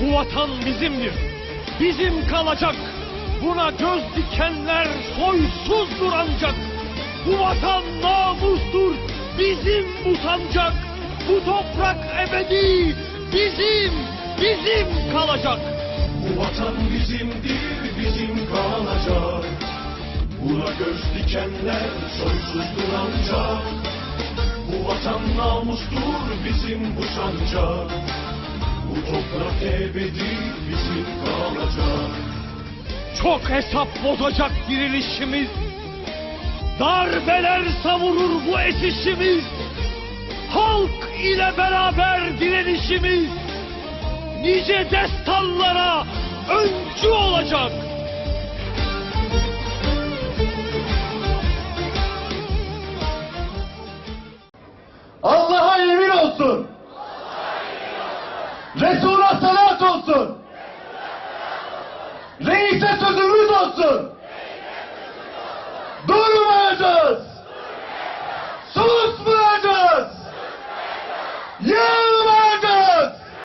Bu vatan bizimdir. Bizim kalacak. Buna göz dikenler soysuzdur ancak. Bu vatan namustur. Bizim bu sancak. Bu toprak ebedi. Bizim, bizim kalacak. Bu vatan bizimdir, bizim kalacak. Buna göz dikenler soysuzdur ancak. Bu vatan namustur, bizim bu sancak. Bu toprak ebedi bizim kalacak. Çok hesap bozacak dirilişimiz. Darbeler savurur bu esişimiz. Halk ile beraber direnişimiz. Nice destanlara öncü olacak. Allah'a yemin olsun. Resul'a Reise sözümüz olsun.